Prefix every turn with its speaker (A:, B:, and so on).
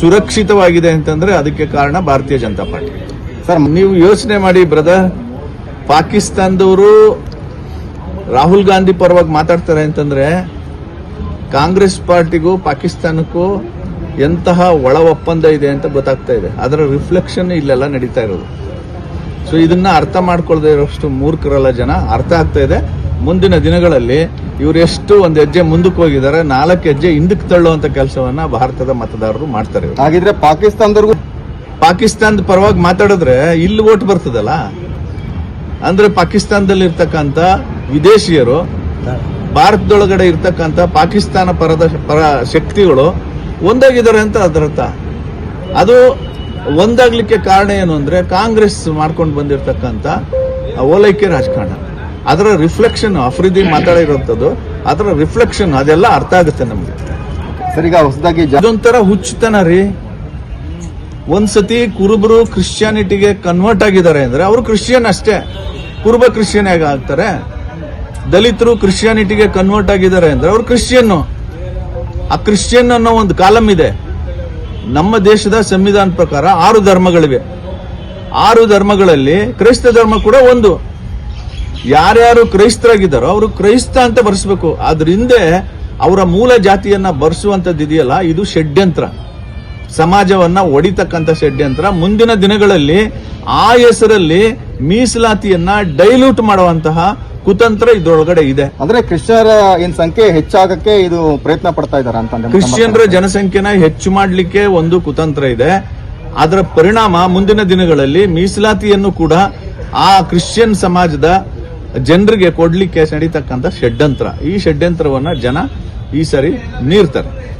A: ಸುರಕ್ಷಿತವಾಗಿದೆ ಅಂತಂದ್ರೆ ಅದಕ್ಕೆ ಕಾರಣ ಭಾರತೀಯ ಜನತಾ ಪಾರ್ಟಿ.
B: ಸರ್,
A: ನೀವು ಯೋಚನೆ ಮಾಡಿ ಬ್ರದರ್, ಪಾಕಿಸ್ತಾನದವರು ರಾಹುಲ್ ಗಾಂಧಿ ಪರವಾಗಿ ಮಾತಾಡ್ತಾರೆ ಅಂತಂದ್ರೆ ಕಾಂಗ್ರೆಸ್ ಪಾರ್ಟಿಗೂ ಪಾಕಿಸ್ತಾನಕ್ಕೂ ಎಂತಹ ಒಳ ಒಪ್ಪಂದ ಇದೆ ಅಂತ ಗೊತ್ತಾಗ್ತಾ ಇದೆ. ಅದರ ರಿಫ್ಲೆಕ್ಷನ್ ಇಲ್ಲೆಲ್ಲ ನಡೀತಾ ಇರೋದು. ಸೊ ಇದನ್ನ ಅರ್ಥ ಮಾಡ್ಕೊಳ್ದೇ ಇರೋಷ್ಟು ಮೂರ್ಖರಲ್ಲ ಜನ. ಅರ್ಥ ಆಗ್ತಾ ಇದೆ. ಮುಂದಿನ ದಿನಗಳಲ್ಲಿ ಇವರು ಎಷ್ಟು ಒಂದು ಹೆಜ್ಜೆ ಮುಂದಕ್ಕೆ ಹೋಗಿದ್ದಾರೆ ನಾಲ್ಕು ಹೆಜ್ಜೆ ಹಿಂದಕ್ಕೆ ತಳ್ಳುವಂತ ಕೆಲಸವನ್ನ ಭಾರತದ ಮತದಾರರು ಮಾಡ್ತಾರೆ
B: ಹಾಗಿದ್ರೆ ಪಾಕಿಸ್ತಾನದವ್ರಿಗೂ
A: ಪಾಕಿಸ್ತಾನದ ಪರವಾಗಿ ಮಾತಾಡಿದ್ರೆ ಇಲ್ಲಿ ಓಟ್ ಬರ್ತದಲ್ಲ? ಅಂದ್ರೆ ಪಾಕಿಸ್ತಾನದಲ್ಲಿ ಇರ್ತಕ್ಕಂಥ ವಿದೇಶಿಯರು ಭಾರತದೊಳಗಡೆ ಇರ್ತಕ್ಕಂಥ ಪಾಕಿಸ್ತಾನ ಪರದ ಪರ ಶಕ್ತಿಗಳು ಒಂದಾಗಿದ್ದಾರೆ ಅಂತ ಅದರರ್ಥ ಅದು ಒಂದಾಗ್ಲಿಕ್ಕೆ ಕಾರಣ ಏನು ಅಂದ್ರೆ ಕಾಂಗ್ರೆಸ್ ಮಾಡ್ಕೊಂಡು ಬಂದಿರತಕ್ಕಂಥ ಓಲೈಕೆ ರಾಜಕಾರಣ. ಅದರ ರಿಫ್ಲೆಕ್ಷನ್ ಅಫ್ರಿದಿ ಮಾತಾಡಿರೋಂಥದ್ದು ಅದರ ರಿಫ್ಲೆಕ್ಷನ್ ಅದೆಲ್ಲ ಅರ್ಥ ಆಗುತ್ತೆ ನಮ್ಗೆ.
B: ಸರಿಗ ಹೊಸದಾಗಿ
A: ಅದೊಂಥರ ಹುಚ್ಚುತನ ರೀ. ಒಂದ್ಸತಿ ಕುರುಬರು ಕ್ರಿಶ್ಚಿಯಾನಿಟಿಗೆ ಕನ್ವರ್ಟ್ ಆಗಿದ್ದಾರೆ ಅಂದ್ರೆ ಅವರು ಕ್ರಿಶ್ಚಿಯನ್ ಅಷ್ಟೇ. ಕುರುಬ ಕ್ರಿಶ್ಚಿಯನ್ ಆಗ್ತಾರೆ? ದಲಿತರು ಕ್ರಿಶ್ಚಿಯಾನಿಟಿಗೆ ಕನ್ವರ್ಟ್ ಆಗಿದ್ದಾರೆ ಅಂದ್ರೆ ಅವರು ಕ್ರಿಶ್ಚಿಯನ್ ಆ ಕ್ರಿಶ್ಚಿಯನ್ ಅನ್ನೋ ಒಂದು ಕಾಲಂ ಇದೆ. ನಮ್ಮ ದೇಶದ ಸಂವಿಧಾನ ಪ್ರಕಾರ ಆರು ಧರ್ಮಗಳಿವೆ. ಆರು ಧರ್ಮಗಳಲ್ಲಿ ಕ್ರೈಸ್ತ ಧರ್ಮ ಕೂಡ ಒಂದು. ಯಾರ್ಯಾರು ಕ್ರೈಸ್ತರಾಗಿದ್ದಾರೋ ಅವರು ಕ್ರೈಸ್ತ ಅಂತ ಬರ್ಸ್ಬೇಕು. ಹಿಂದೆ ಅವರ ಮೂಲ ಜಾತಿಯನ್ನ ಬರ್ಸುವಂತದ್ದು ಇದೆಯಲ್ಲ ಇದು ಷಡ್ಯಂತ್ರ. ಸಮಾಜವನ್ನ ಒಡಿತಕ್ಕಂತ ಷಡ್ಯಂತ್ರ. ಮುಂದಿನ ದಿನಗಳಲ್ಲಿ ಆ ಹೆಸರಲ್ಲಿ ಮೀಸಲಾತಿಯನ್ನ ಡೈಲ್ಯೂಟ್ ಮಾಡುವಂತಹ ಕುತಂತ್ರ ಇದರೊಳಗಡೆ ಇದೆ.
B: ಅಂದ್ರೆ ಕ್ರಿಶ್ಚಿಯರ ಏನ್ ಸಂಖ್ಯೆ ಹೆಚ್ಚಾಗಕ್ಕೆ ಇದು ಪ್ರಯತ್ನ ಪಡ್ತಾ ಇದಾರೆ ಅಂತ
A: ಕ್ರಿಶ್ಚಿಯನ್ರ ಜನಸಂಖ್ಯೆನ ಹೆಚ್ಚು ಮಾಡಲಿಕ್ಕೆ ಒಂದು ಕುತಂತ್ರ ಇದೆ. ಅದರ ಪರಿಣಾಮ ಮುಂದಿನ ದಿನಗಳಲ್ಲಿ ಮೀಸಲಾತಿಯನ್ನು ಕೂಡ ಆ ಕ್ರಿಶ್ಚಿಯನ್ ಸಮಾಜದ ಜನರಿಗೆ ಕೊಡ್ಲಿಕ್ಕೆ ನಡೀತಕ್ಕಂಥ ಷಡ್ಯಂತ್ರ. ಈ ಷಡ್ಯಂತ್ರವನ್ನ ಜನ ಈ ಸರಿ ನೀರ್ತಾರೆ